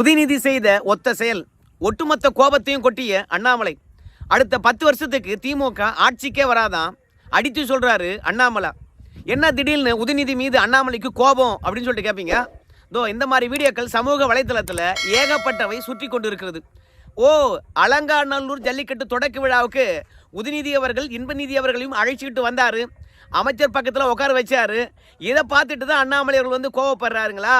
உதயநிதி செய்த ஒத்த செயல் ஒட்டுமொத்த கோபத்தையும் கொட்டிய அண்ணாமலை. அடுத்த பத்து வருஷத்துக்கு திமுக ஆட்சிக்கே வராதான் அடித்து சொல்றாரு அண்ணாமலை. என்ன திடீர்னு உதயநிதி மீது அண்ணாமலைக்கு கோபம் அப்படின்னு சொல்லிட்டு கேட்பீங்க தோ இந்த மாதிரி வீடியோக்கள் சமூக வலைத்தளத்தில் ஏகப்பட்டவை சுற்றி கொண்டு இருக்கிறது ஓ அலங்காநல்லூர் ஜல்லிக்கட்டு தொடக்க விழாவுக்கு உதயநிதி அவர்கள் இன்பநிதி அவர்களையும் அழைச்சிக்கிட்டு வந்தார். அமைச்சர் பக்கத்தில் உட்கார வச்சாரு. இதை பார்த்துட்டு தான் அண்ணாமலை அவர்கள் வந்து கோவப்படுறாருங்களா?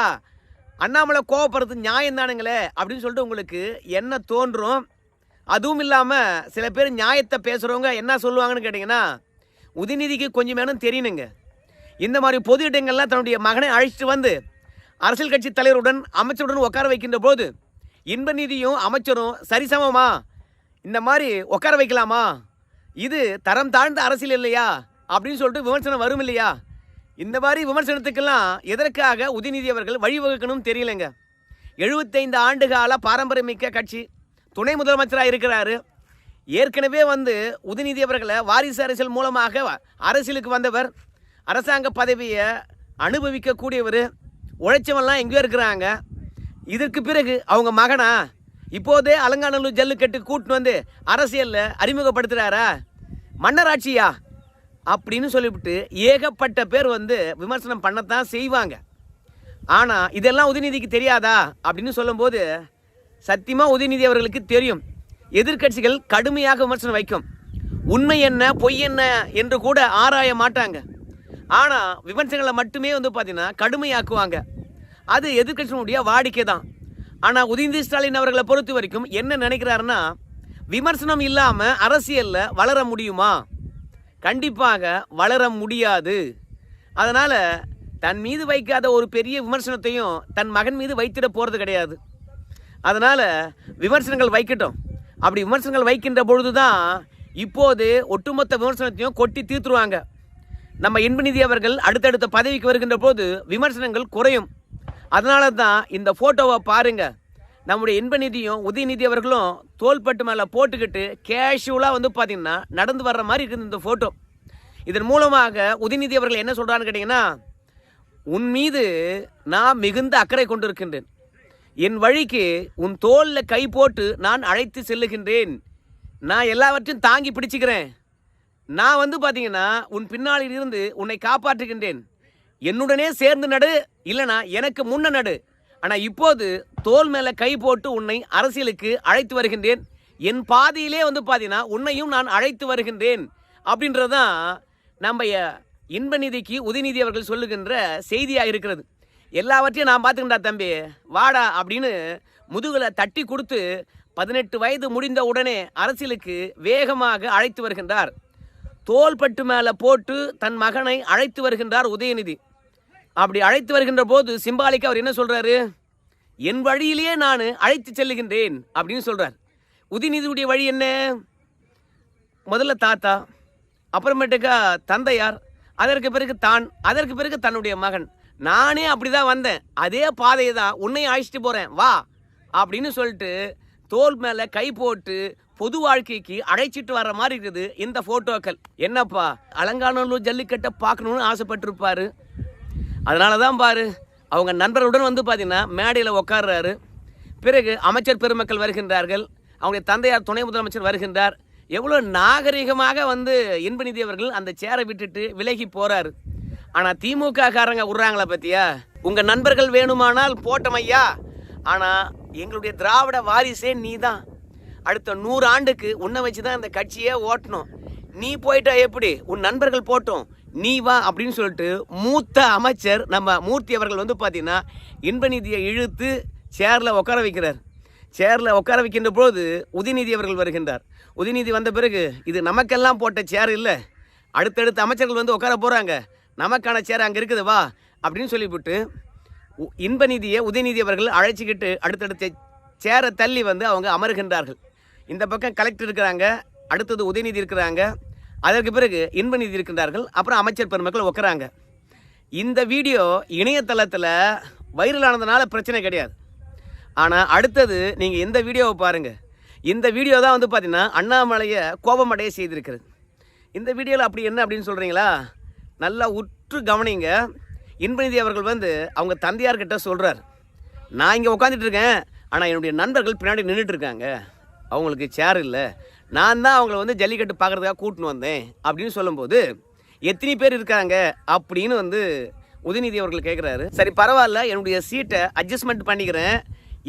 அண்ணாமலை கோவப்படுறது நியாயம் தானுங்களே அப்படின்னு சொல்லிட்டு உங்களுக்கு என்ன தோன்றும்? அதுவும் இல்லாமல் சில பேர் நியாயத்தை பேசுகிறவங்க என்ன சொல்லுவாங்கன்னு கேட்டிங்கன்னா உதயநிதிக்கு கொஞ்சம் வேணும் தெரியணுங்க. இந்த மாதிரி பொது இடங்கள்லாம் தன்னுடைய மகனை அழைச்சிட்டு வந்து அரசியல் கட்சி தலைவருடன் அமைச்சருடன் உட்கார வைக்கின்ற போது இன்ப நிதியும் அமைச்சரும் சரிசமமா? இந்த மாதிரி உட்கார வைக்கலாமா? இது தரம் தாழ்ந்த அரசியல் இல்லையா? அப்படின்னு சொல்லிட்டு விமர்சனம் வரும் இல்லையா? இந்த மாதிரி விமர்சனத்துக்கெல்லாம் எதற்காக உதயநிதி அவர்கள் வழிவகுக்கணும் தெரியலைங்க. எழுபத்தைந்து ஆண்டு கால பாரம்பரியமிக்க கட்சி. துணை முதலமைச்சராக இருக்கிறாரு. ஏற்கனவே வந்து உதயநிதி அவர்களை வாரிசு அரசியல் மூலமாக அரசியலுக்கு வந்தவர். அரசாங்க பதவியை அனுபவிக்கக்கூடியவர். உழைச்சவெல்லாம் எங்கேயோ இருக்கிறாங்க. இதற்கு பிறகு அவங்க மகனா? இப்போதே அலங்காநல்லூர் ஜல்லுக்கட்டு கூட்டின்னு வந்து அரசியலில் அறிமுகப்படுத்துகிறாரா மன்னராட்சியா? அப்படின்னு சொல்லிவிட்டு ஏகப்பட்ட பேர் வந்து விமர்சனம் பண்ணத்தான் செய்வாங்க. ஆனால் இதெல்லாம் உதயநிதிக்கு தெரியாதா? அப்படின்னு சொல்லும்போது சத்தியமாக உதயநிதி அவர்களுக்கு தெரியும். எதிர்க்கட்சிகள் கடுமையாக விமர்சனம் வைக்கும். உண்மை என்ன பொய் என்ன என்று கூட ஆராய மாட்டாங்க. ஆனால் விமர்சனங்களை மட்டுமே வந்து பார்த்தீங்கன்னா கடுமையாக்குவாங்க. அது எதிர்க்கட்சியினுடைய வாடிக்கை தான் ஆனால் உதயநிதி ஸ்டாலின் அவர்களை பொறுத்த வரைக்கும் என்ன நினைக்கிறாருன்னா விமர்சனம் இல்லாமல் அரசியலில் வளர முடியுமா? கண்டிப்பாக வளர முடியாது. அதனால் தன் மீது வைக்காத ஒரு பெரிய விமர்சனத்தையும் தன் மகன் மீது வைத்திட போகிறது கிடையாது. அதனால் விமர்சனங்கள் வைக்கட்டும். அப்படி விமர்சனங்கள் வைக்கின்ற பொழுது தான் இப்போது ஒட்டுமொத்த விமர்சனத்தையும் கொட்டி தீர்த்துருவாங்க. நம்ம இன்பநிதி அவர்கள் அடுத்தடுத்த பதவிக்கு வருகின்ற போது விமர்சனங்கள் குறையும். அதனால தான் இந்த ஃபோட்டோவை பாருங்கள் நம்முடைய இன்பநிதியும் உதயநிதி அவர்களும் தோள்பட்டு மேலே போட்டுக்கிட்டு கேஷுவலாக வந்து பார்த்திங்கன்னா நடந்து வர்ற மாதிரி இருக்குது இந்த ஃபோட்டோ இதன் மூலமாக உதயநிதி அவர்கள் என்ன சொல்கிறான்னு கேட்டிங்கன்னா உன் மீது நான் மிகுந்த அக்கறை கொண்டிருக்கின்றேன். என் வழிக்கு உன் தோளில் கை போட்டு நான் அழைத்து செல்லுகின்றேன். நான் எல்லாவற்றையும் தாங்கி பிடிச்சிக்கிறேன். நான் வந்து பார்த்தீங்கன்னா உன் பின்னாளில் இருந்து உன்னை காப்பாற்றுகின்றேன். என்னுடனே சேர்ந்து நடு இல்லைனா எனக்கு முன்ன நடு. ஆனால் இப்போது தோல் மேலே கை போட்டு உன்னை அரசியலுக்கு அழைத்து வருகின்றேன். என் பாதையிலே வந்து பார்த்தீங்கன்னா உன்னையும் நான் அழைத்து வருகின்றேன். அப்படின்றதான் நம்ம இன்பநிதிக்கு உதயநிதி அவர்கள் சொல்லுகின்ற செய்தியாக இருக்கிறது. எல்லாவற்றையும் நான் பார்த்துக்கிட்டா தம்பி வாடா அப்படின்னு முதுகில் தட்டி கொடுத்து பதினெட்டு வயது முடிந்த உடனே அரசியலுக்கு வேகமாக அழைத்து வருகின்றார். தோள்பட்டு மேலே போட்டு தன் மகனை அழைத்து வருகின்றார் உதயநிதி. அப்படி அழைத்து வருகின்ற போது சிம்பாலிக்கு அவர் என்ன சொல்கிறாரு என் வழியிலேயே நான் அழைத்து செல்லுகின்றேன் அப்படின்னு சொல்கிறார் உதயநிதியுடைய வழி என்ன? முதல்ல தாத்தா அப்புறமேட்டுக்கா தந்தையார் அதற்கு பிறகு தான் அதற்கு பிறகு தன்னுடைய மகன். நானே அப்படிதான் வந்தேன். அதே பாதையை தான் உன்னையும் அழைச்சிட்டு போகிறேன் வா அப்படின்னு சொல்லிட்டு தோல் மேலே கை போட்டு பொது வாழ்க்கைக்கு அழைச்சிட்டு வர்ற மாதிரி இருக்குது இந்த ஃபோட்டோக்கள் என்னப்பா அலங்காநல்லூர் ஜல்லிக்கட்டை பார்க்கணுன்னு ஆசைப்பட்டிருப்பாரு. அதனால தான் பாரு அவங்க நண்பர்களுடன் வந்து பார்த்தீங்கன்னா மேடையில் உட்காடுறாரு பிறகு அமைச்சர் பெருமக்கள் வருகின்றார்கள். அவங்களுடைய தந்தையார் துணை முதலமைச்சர் வருகின்றார். எவ்வளோ நாகரிகமாக வந்து இன்பநிதி அவர்கள் அந்த சேரை விட்டுட்டு விலகி போகிறாரு ஆனால் திமுக காரங்க விட்றாங்களா பற்றியா உங்கள் நண்பர்கள் வேணுமானால் போட்டோம் ஐயா. ஆனால் எங்களுடைய திராவிட வாரிசே நீ தான் அடுத்த நூறு ஆண்டுக்கு உன்னை வச்சு தான் இந்த கட்சியே ஓட்டணும். நீ போயிட்டா எப்படி? உன் நண்பர்கள் போட்டோம். நீ வா அப்படின்னு சொல்லிட்டு மூத்த அமைச்சர் நம்ம மூர்த்தி அவர்கள் வந்து பார்த்தீங்கன்னா இன்பநிதியை இழுத்து சேரில் உட்கார வைக்கிறார். சேரில் உட்கார வைக்கின்ற போது உதயநிதி அவர்கள் வருகின்றார். உதயநிதி வந்த பிறகு இது நமக்கெல்லாம் போட்ட சேர் இல்லை. அடுத்தடுத்த அமைச்சர்கள் வந்து உட்கார போகிறாங்க நமக்கான சேர் அங்கே இருக்குது வா அப்படின்னு சொல்லிவிட்டு உ- இன்பநிதியை உதயநிதி அவர்கள் அழைச்சிக்கிட்டு அடுத்தடுத்த சேரை தள்ளி வந்து அவங்க அமருகின்றார்கள். இந்த பக்கம் கலெக்டர் இருக்கிறாங்க அடுத்தது உதயநிதி இருக்கிறாங்க. அதற்கு பிறகு இன்பநிதி இருக்கின்றார்கள். அப்புறம் அமைச்சர் பெருமக்கள் உட்குறாங்க இந்த வீடியோ இணையதளத்தில் வைரலானதுனால பிரச்சனை கிடையாது. ஆனால் அடுத்தது நீங்கள் இந்த வீடியோவை பாருங்கள் இந்த வீடியோ தான் வந்து பார்த்தீங்கன்னா அண்ணாமலையை கோபமடைய செய்திருக்கிறது. இந்த வீடியோவில் அப்படி என்ன அப்படின்னு சொல்கிறீங்களா நல்லா உற்று கவனிங்க. இன்பநிதி அவர்கள் வந்து அவங்க தந்தையார்கிட்ட சொல்கிறார் நான் இங்கே உட்காந்துட்டு இருக்கேன். ஆனால் என்னுடைய நண்பர்கள் பின்னாடி நின்றுட்டு இருக்காங்க. அவங்களுக்கு சேர் இல்லை. நான் தான் அவங்கள வந்து ஜல்லிக்கட்டு பார்க்குறதுக்காக கூட்டின்னு வந்தேன் அப்படின்னு சொல்லும்போது எத்தனை பேர் இருக்காங்க? அப்படின்னு வந்து உதயநிதி அவர்கள் கேட்குறாரு சரி பரவாயில்ல என்னுடைய சீட்டை அட்ஜஸ்ட்மெண்ட் பண்ணிக்கிறேன்.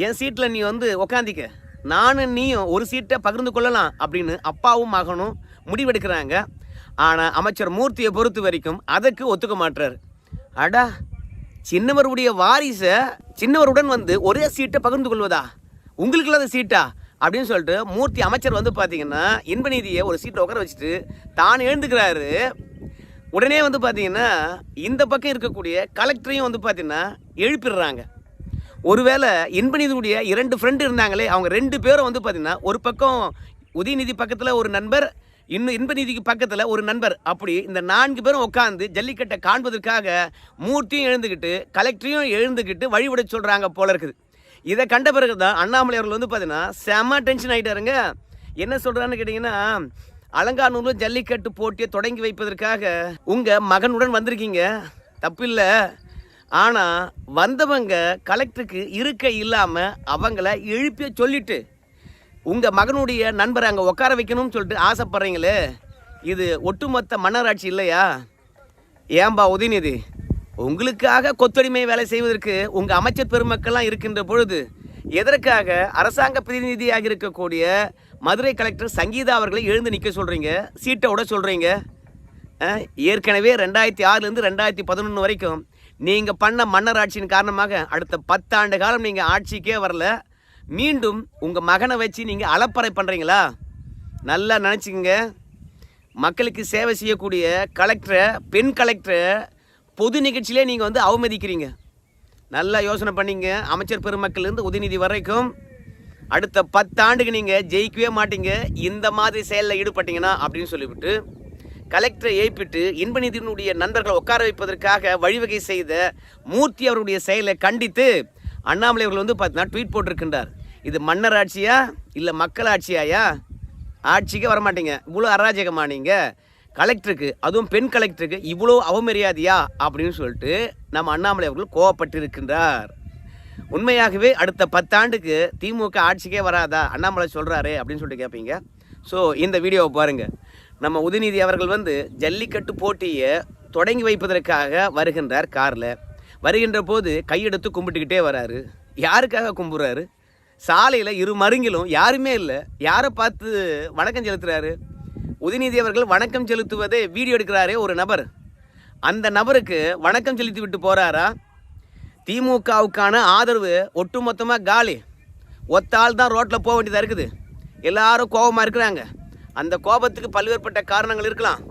என் சீட்டில் நீ வந்து உக்காந்திக்க. நானும் நீயும் ஒரு சீட்டை பகிர்ந்து கொள்ளலாம் அப்படின்னு அப்பாவும் மகனும் முடிவெடுக்கிறாங்க. ஆனால் அமைச்சர் மூர்த்தியை பொறுத்த வரைக்கும் அதுக்கு ஒத்துக்க மாட்டுறாரு அடா சின்னவருடைய வாரிசை சின்னவருடன் வந்து ஒரே சீட்டை பகிர்ந்து கொள்வதா? உங்களுக்கு இல்லாத சீட்டா அப்படின்னு சொல்லிட்டு மூர்த்தி அமைச்சர் வந்து பார்த்தீங்கன்னா இன்பநீதியை ஒரு சீட்டை உட்கார வச்சுட்டு தான் எழுந்துக்கிறாரு. உடனே வந்து பார்த்தீங்கன்னா இந்த பக்கம் இருக்கக்கூடிய கலெக்டரையும் வந்து பார்த்தீங்கன்னா எழுப்பிடுறாங்க. ஒருவேளை இன்பநீதியுடைய இரண்டு ஃப்ரெண்டு இருந்தாங்களே அவங்க ரெண்டு பேரும் வந்து பார்த்தீங்கன்னா ஒரு பக்கம் உதயநிதி பக்கத்தில் ஒரு நண்பர் இன்னும் இன்பநிதிக்கு பக்கத்தில் ஒரு நண்பர். அப்படி இந்த நான்கு பேரும் உட்காந்து ஜல்லிக்கட்டை காண்பதற்காக மூர்த்தியும் எழுந்துக்கிட்டு கலெக்டரையும் எழுந்துக்கிட்டு வழிவிட சொல்கிறாங்க போல இருக்குது. இதை கண்ட பிறகு தான் அண்ணாமலை அவர்கள் வந்து பார்த்தீங்கன்னா செம டென்ஷன் ஆகிட்டாருங்க என்ன சொல்கிறான்னு கேட்டிங்கன்னா அலங்காநூரில் ஜல்லிக்கட்டு போட்டியை தொடங்கி வைப்பதற்காக உங்கள் மகனுடன் வந்திருக்கீங்க. தப்பில்லை. ஆனால் வந்தவங்க கலெக்டருக்கு இருக்க இல்லாமல் அவங்கள எழுப்பிய சொல்லிட்டு உங்கள் மகனுடைய நண்பரை அங்கே உட்கார வைக்கணும்னு சொல்லிட்டு ஆசைப்பட்றீங்களே. இது ஒட்டுமொத்த மன்னராட்சி இல்லையா? ஏன்பா உதயநிதி? உங்களுக்காக கொத்தடிமை வேலை செய்வதற்கு உங்கள் அமைச்சர் பெருமக்கள்லாம் இருக்கின்ற பொழுது எதற்காக அரசாங்க பிரதிநிதியாக இருக்கக்கூடிய மதுரை கலெக்டர் சங்கீதா அவர்களை எழுந்து நிற்க சொல்கிறீங்க சீட்டை விட சொல்கிறீங்க ஏற்கனவே ரெண்டாயிரத்தி ஆறுலேருந்து ரெண்டாயிரத்தி பதினொன்று வரைக்கும் நீங்கள் பண்ண மன்னர் ஆட்சியின் காரணமாக அடுத்த பத்தாண்டு காலம் நீங்கள் ஆட்சிக்கே வரல. மீண்டும் உங்கள் மகனை வச்சு நீங்கள் அலப்பறை பண்ணுறீங்களா நல்லா நினச்சிக்கங்க. மக்களுக்கு சேவை செய்யக்கூடிய கலெக்டரை பெண் கலெக்டரை பொது நிகழ்ச்சியிலே நீங்கள் வந்து அவமதிக்கிறீங்க. நல்லா யோசனை பண்ணிங்க. அமைச்சர் பெருமக்கள்லேருந்து உதயநிதி வரைக்கும் அடுத்த பத்தாண்டுக்கு நீங்கள் ஜெயிக்கவே மாட்டீங்க. இந்த மாதிரி செயலில் ஈடுபட்டீங்கன்னா அப்படின்னு சொல்லிவிட்டு கலெக்டரை ஏய்ப்பிட்டு இன்பநிதியினுடைய நண்பர்களை உட்கார வைப்பதற்காக வழிவகை செய்த மூர்த்தி அவருடைய செயலை கண்டித்து அண்ணாமலை அவர்கள் வந்து பார்த்தீங்கன்னா ட்வீட் போட்டிருக்கின்றார். இது மன்னர் ஆட்சியா இல்லை மக்கள் ஆட்சியாயா? ஆட்சிக்கே வரமாட்டீங்க. இவ்வளோ அராஜகமா நீங்கள் கலெக்டருக்கு அதுவும் பெண் கலெக்டருக்கு இவ்வளோ அவமரியாதையா அப்படின்னு சொல்லிட்டு நம்ம அண்ணாமலை அவர்கள் கோவப்பட்டு இருக்கின்றார் உண்மையாகவே அடுத்த பத்தாண்டுக்கு திமுக ஆட்சிக்கே வராதா? அண்ணாமலை சொல்கிறாரு அப்படின்னு சொல்லிட்டு கேட்பீங்க ஸோ இந்த வீடியோவை பாருங்கள் நம்ம உதயநிதி அவர்கள் வந்து ஜல்லிக்கட்டு போட்டியை தொடங்கி வைப்பதற்காக வருகின்றார் காரில். வருகின்ற போது கையெடுத்து கும்பிட்டுக்கிட்டே வராரு. யாருக்காக கும்பிட்றாரு சாலையில் இரு மருங்கிலும் யாருமே இல்லை. யாரை பார்த்து வணக்கம் செலுத்துகிறாரு உதயநிதி அவர்கள் வணக்கம் செலுத்துவதே வீடியோ எடுக்கிறாரே ஒரு நபர். அந்த நபருக்கு வணக்கம் செலுத்தி விட்டு போகிறாரா திமுகவுக்கான ஆதரவு ஒட்டுமொத்தமாக காலி. ஒத்தால் தான் ரோட்டில் போக வேண்டியதாக இருக்குது. எல்லாரும் கோபமாக இருக்கிறாங்க. அந்த கோபத்துக்கு பல்வேறுபட்ட காரணங்கள் இருக்கலாம்.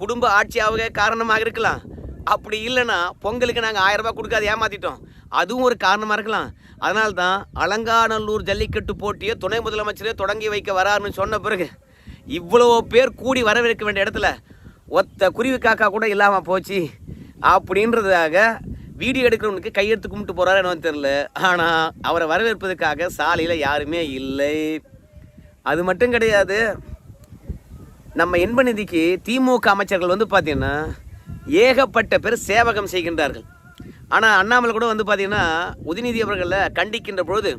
குடும்ப ஆட்சியாக காரணமாக இருக்கலாம். அப்படி இல்லைன்னா பொங்கலுக்கு நாங்கள் ஆயிரம் ரூபாய் கொடுக்காது ஏமாத்திட்டோம். அதுவும் ஒரு காரணமாக இருக்கலாம். அதனால்தான் அலங்காநல்லூர் ஜல்லிக்கட்டு போட்டியை துணை முதலமைச்சரே தொடங்கி வைக்க வராருன்னு சொன்ன பிறகு இவ்வளோ பேர் கூடி வரவேற்க வேண்டிய இடத்துல ஒத்த குருவி காக்கா கூட இல்லாமல் போச்சு. அப்படின்றதாக வீடியோ எடுக்கிறவனுக்கு கையெடுத்து கும்பிட்டு போகிறாரு என்னன்னு தெரில ஆனால் அவரை வரவேற்பதற்காக சாலையில் யாருமே இல்லை. அது மட்டும் கிடையாது நம்ம இன்பநிதிக்கு திமுக அமைச்சர்கள் வந்து பார்த்தீங்கன்னா ஏகப்பட்ட பேர் சேவகம் செய்கின்றார்கள். ஆனால் அண்ணாமலை கூட வந்து பார்த்திங்கன்னா உதயநிதி அவர்களை கண்டிக்கின்ற பொழுது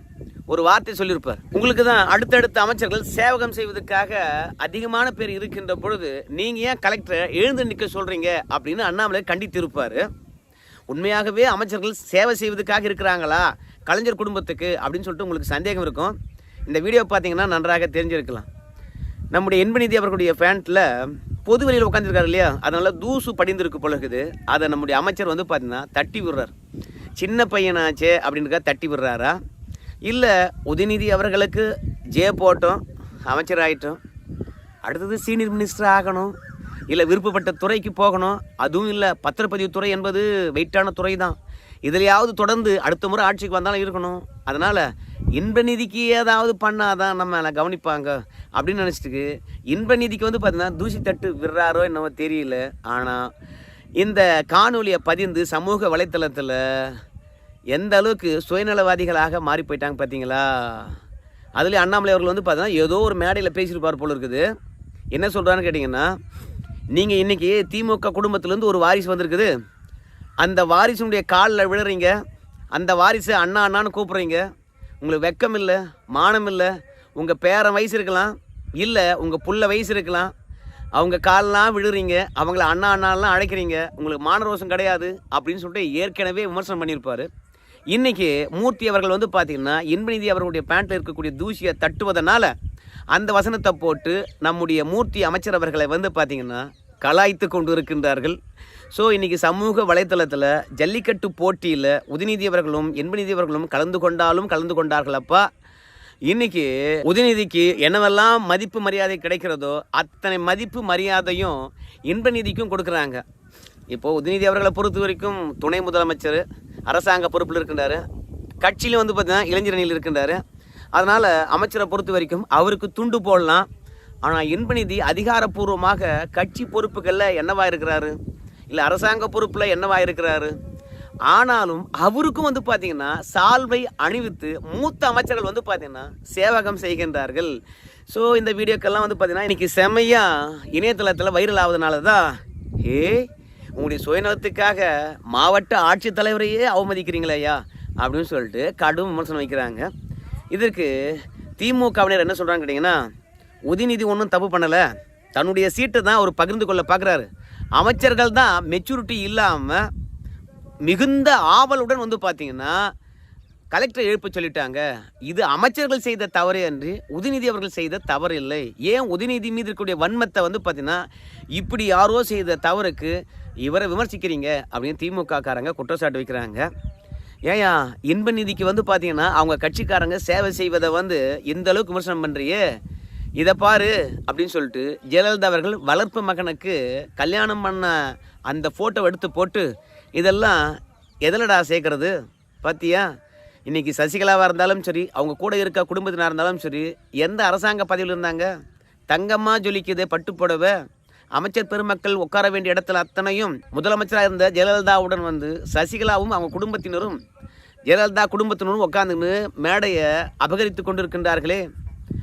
ஒரு வார்த்தை சொல்லியிருப்பார். உங்களுக்கு தான் அடுத்தடுத்த அமைச்சர்கள் சேவகம் செய்வதற்காக அதிகமான பேர் இருக்கின்ற பொழுது நீங்கள் ஏன் கலெக்டரை எழுந்து நிற்க சொல்கிறீங்க அப்படின்னு அண்ணாமலை கண்டித்திருப்பார். உண்மையாகவே அமைச்சர்கள் சேவை செய்வதற்காக இருக்கிறாங்களா? கலைஞர் குடும்பத்துக்கு அப்படின்னு சொல்லிட்டு உங்களுக்கு சந்தேகம் இருக்கும். இந்த வீடியோ பார்த்தீங்கன்னா நன்றாக தெரிஞ்சிருக்கலாம். நம்முடைய எண்பநிதி அவர்களுடைய ஃபேண்ட்டில் பொது வெளியில் உட்காந்துருக்காரு இல்லையா? அதனால் தூசு படிந்திருக்கு போல இருக்குது. அதை நம்முடைய அமைச்சர் வந்து பார்த்தீங்கன்னா தட்டி விடுறார். சின்ன பையனாச்சே அப்படின்றக்கா தட்டி விடுறாரா? இல்லை உதயநிதி அவர்களுக்கு ஜே போட்டோம் அமைச்சர் ஆகிட்டோம் அடுத்தது சீனியர் மினிஸ்டர் ஆகணும். இல்லை விருப்பப்பட்ட துறைக்கு போகணும். அதுவும் இல்லை பத்திரப்பதிவு துறை என்பது வெயிட்டான துறை தான் இதிலையாவது தொடர்ந்து அடுத்த முறை ஆட்சிக்கு வந்தாலும் இருக்கணும். அதனால் இன்ப நிதிக்கு ஏதாவது பண்ணாதான் நம்ம கவனிப்பாங்க அப்படின்னு நினச்சிட்டு இன்ப நிதிக்கு வந்து பார்த்திங்கன்னா தூசி தட்டு விடுறாரோ என்னவோ தெரியல. ஆனால் இந்த காணொலியை பதிந்து சமூக வலைத்தளத்தில் எந்த அளவுக்கு சுயநலவாதிகளாக மாறி போயிட்டாங்க பார்த்தீங்களா அதுலேயும் அண்ணாமலை அவர்கள் வந்து பார்த்தீங்கன்னா ஏதோ ஒரு மேடையில் பேசியிருப்பார் போல இருக்குது. என்ன சொல்கிறான்னு கேட்டிங்கன்னா நீங்கள் இன்றைக்கி திமுக குடும்பத்துலேருந்து ஒரு வாரிசு வந்திருக்குது. அந்த வாரிசுடைய காலில் விழுறீங்க. அந்த வாரிசு அண்ணா அண்ணான்னு கூப்பிட்றீங்க. உங்களுக்கு வெக்கம் இல்லை மானம் இல்லை உங்கள் பேரன் வயசு இருக்கலாம். இல்லை உங்கள் புள்ள வயசு இருக்கலாம். அவங்க காலெலாம் விழுறீங்க. அவங்கள அண்ணா அண்ணாலாம் அழைக்கிறீங்க. உங்களுக்கு மான ரோசம் கிடையாது. அப்படின்னு சொல்லிட்டு ஏற்கனவே விமர்சனம் பண்ணியிருப்பார். இன்னைக்கு மூர்த்தி அவர்கள் வந்து பார்த்தீங்கன்னா இன்பநிதி அவர்களுடைய பேண்ட்டில் இருக்கக்கூடிய தூசியை தட்டுவதனால அந்த வசனத்தை போட்டு நம்முடைய மூர்த்தி அமைச்சர் அவர்களை வந்து பார்த்தீங்கன்னா கலாய்த்து கொண்டு இருக்கின்றார்கள் ஸோ இன்றைக்கி சமூக வலைத்தளத்தில் ஜல்லிக்கட்டு போட்டியில் உதயநிதி அவர்களும் இன்பநிதி அவர்களும் கலந்து கொண்டாலும் கலந்து கொண்டார்கள் அப்பா. இன்னைக்கு உதயநிதிக்கு என்னவெல்லாம் மதிப்பு மரியாதை கிடைக்கிறதோ அத்தனை மதிப்பு மரியாதையும் இன்பநிதிக்கும் கொடுக்குறாங்க. இப்போது உதயநிதி அவர்களை பொறுத்த வரைக்கும் துணை முதலமைச்சர் அரசாங்க பொறுப்பில் இருக்கின்றாரு. கட்சியிலும் வந்து பார்த்தீங்கன்னா இளைஞரணியில் இருக்கின்றாரு. அதனால் அமைச்சரை பொறுத்த வரைக்கும் அவருக்கு துண்டு போடலாம். ஆனால் இன்பநிதி அதிகாரப்பூர்வமாக கட்சி பொறுப்புகளில் என்னவா இருக்கிறாரு? இல்லை அரசாங்க பொறுப்பில் என்னவா இருக்கிறாரு? ஆனாலும் அவருக்கும் வந்து பார்த்தீங்கன்னா சால்வை அணிவித்து மூத்த அமைச்சர்கள் வந்து பார்த்தீங்கன்னா சேவகம் செய்கின்றார்கள். ஸோ இந்த வீடியோக்கெல்லாம் வந்து பார்த்தீங்கன்னா இன்னைக்கு செம்மையாக இணையதளத்தில் வைரல் ஆகுதுனால தான் ஏ உங்களுடைய சுயநலத்துக்காக மாவட்ட ஆட்சித்தலைவரையே அவமதிக்கிறீங்களே ஐயா அப்படின்னு சொல்லிட்டு கடும் விமர்சனம் வைக்கிறாங்க. இதற்கு திமுகவினர் என்ன சொல்கிறாங்க கேட்டிங்கன்னா உதயநிதி ஒன்றும் தப்பு பண்ணலை. தன்னுடைய சீட்டை தான் அவர் பகிர்ந்து கொள்ள பார்க்குறாரு அமைச்சர்கள் தான் மெச்சூரிட்டி இல்லாமல் மிகுந்த ஆவலுடன் வந்து பார்த்திங்கன்னா கலெக்டர் எழுப்ப சொல்லிட்டாங்க இது அமைச்சர்கள் செய்த தவறு என்று உதயநிதி அவர்கள் செய்த தவறு இல்லை. ஏன் உதயநிதி மீது இருக்கக்கூடிய வன்மத்தை வந்து பார்த்தீங்கன்னா இப்படி யாரோ செய்த தவறுக்கு இவரை விமர்சிக்கிறீங்க அப்படின்னு திமுக காரங்க குற்றச்சாட்டு வைக்கிறாங்க. ஏயா இன்ப நிதிக்கு வந்து பார்த்தீங்கன்னா அவங்க கட்சிக்காரங்க சேவை செய்வதை வந்து இந்த அளவுக்கு விமர்சனம் பண்ணுறியே இதை பாரு அப்படின்னு சொல்லிட்டு ஜெயலலிதா அவர்கள் வளர்ப்பு மகனுக்கு கல்யாணம் பண்ண அந்த ஃபோட்டோ எடுத்து போட்டு இதெல்லாம் எதிலடா சேர்க்கறது? பார்த்தியா இன்னைக்கு சசிகலாவாக இருந்தாலும் சரி அவங்க கூட இருக்க குடும்பத்தினாக இருந்தாலும் சரி எந்த அரசாங்க பதவியில் இருந்தாங்க? தங்கம்மா ஜொலிக்குது பட்டுப்புடவை அமைச்சர் பெருமக்கள் உட்கார வேண்டிய இடத்துல அத்தனையும் முதலமைச்சராக இருந்த ஜெயலலிதாவுடன் வந்து சசிகலாவும் அவங்க குடும்பத்தினரும் ஜெயலலிதா குடும்பத்தினரும் உட்காந்துன்னு மேடையை அபகரித்து கொண்டிருக்கின்றார்களே.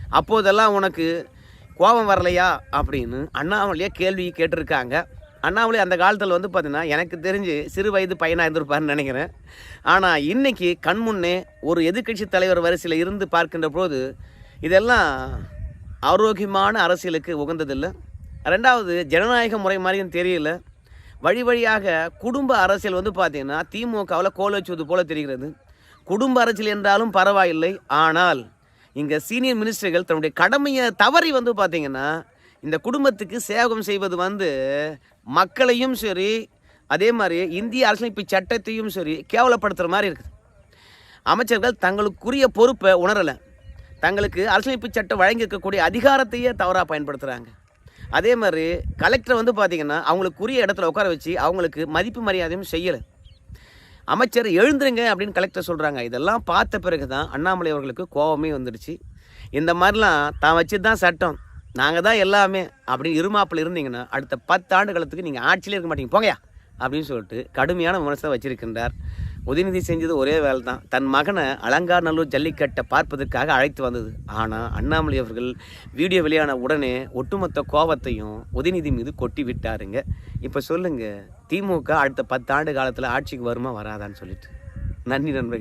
அப்போதெல்லாம் உனக்கு கோபம் வரலையா? அப்படின்னு அண்ணாமலையே கேள்வி கேட்டிருக்காங்க. அண்ணாமலை அந்த காலத்தில் வந்து பார்த்தீங்கன்னா எனக்கு தெரிஞ்சு சிறு வயது பையனாக இருந்திருப்பாருன்னு நினைக்கிறேன். ஆனால் இன்னைக்கு கண்முன்னே ஒரு எதிர்க்கட்சி தலைவர் வரிசையில் இருந்து பார்க்கின்ற போது இதெல்லாம் ஆரோக்கியமான அரசியலுக்கு உகந்ததில்லை. ரெண்டாவது ஜனநாயக முறை மாதிரியும் தெரியல. வழி வழியாக குடும்ப அரசியல் வந்து பார்த்திங்கன்னா திமுகவில் கோல் வச்சுவது போல தெரிகிறது. குடும்ப அரசியல் என்றாலும் பரவாயில்லை. ஆனால் இங்கே சீனியர் மினிஸ்டர்கள் தன்னுடைய கடமையை தவறி வந்து பார்த்திங்கன்னா இந்த குடும்பத்துக்கு சேவகம் செய்வது வந்து மக்களையும் சரி அதே மாதிரி இந்திய அரசமைப்பு சட்டத்தையும் சரி கேவலப்படுத்துகிற மாதிரி இருக்குது. அமைச்சர்கள் தங்களுக்குரிய பொறுப்பை உணரலை. தங்களுக்கு அரசமைப்பு சட்டம் வழங்கியிருக்கக்கூடிய அதிகாரத்தையே தவறாக பயன்படுத்துகிறாங்க அதே மாதிரி கலெக்டர் வந்து பார்த்திங்கன்னா அவங்களுக்குரிய இடத்துல உட்கார வச்சு அவங்களுக்கு மதிப்பு மரியாதையும் செய்யலை. அமைச்சர் எழுந்துருங்க அப்படின்னு கலெக்டர் சொல்கிறாங்க இதெல்லாம் பார்த்த பிறகு தான் அண்ணாமலை அவர்களுக்கு கோபமே வந்துடுச்சு. இந்த மாதிரிலாம் தான் வச்சு தான் சட்டம். நாங்கள் தான் எல்லாமே அப்படின்னு இருமாப்பில் இருந்தீங்கன்னா அடுத்த பத்து ஆண்டு காலத்துக்கு நீங்கள் ஆட்சியிலே இருக்க மாட்டீங்க. போங்கயா அப்படின்னு சொல்லிட்டு கடுமையான விமர்சனம் வச்சிருக்கின்றார். உதயநிதி செஞ்சது ஒரே வேலை தான் தன் மகனை அலங்காநல்லூர் ஜல்லிக்கட்டை பார்ப்பதற்காக அழைத்து வந்தது. ஆனால் அண்ணாமலை அவர்கள் வீடியோ வெளியான உடனே ஒட்டுமொத்த கோபத்தையும் உதயநிதி மீது கொட்டி விட்டாருங்க. இப்போ சொல்லுங்கள் திமுக அடுத்த பத்தாண்டு காலத்தில் ஆட்சிக்கு வருமா வராதான்னு சொல்லிட்டு. நன்றி நண்பர்கள்.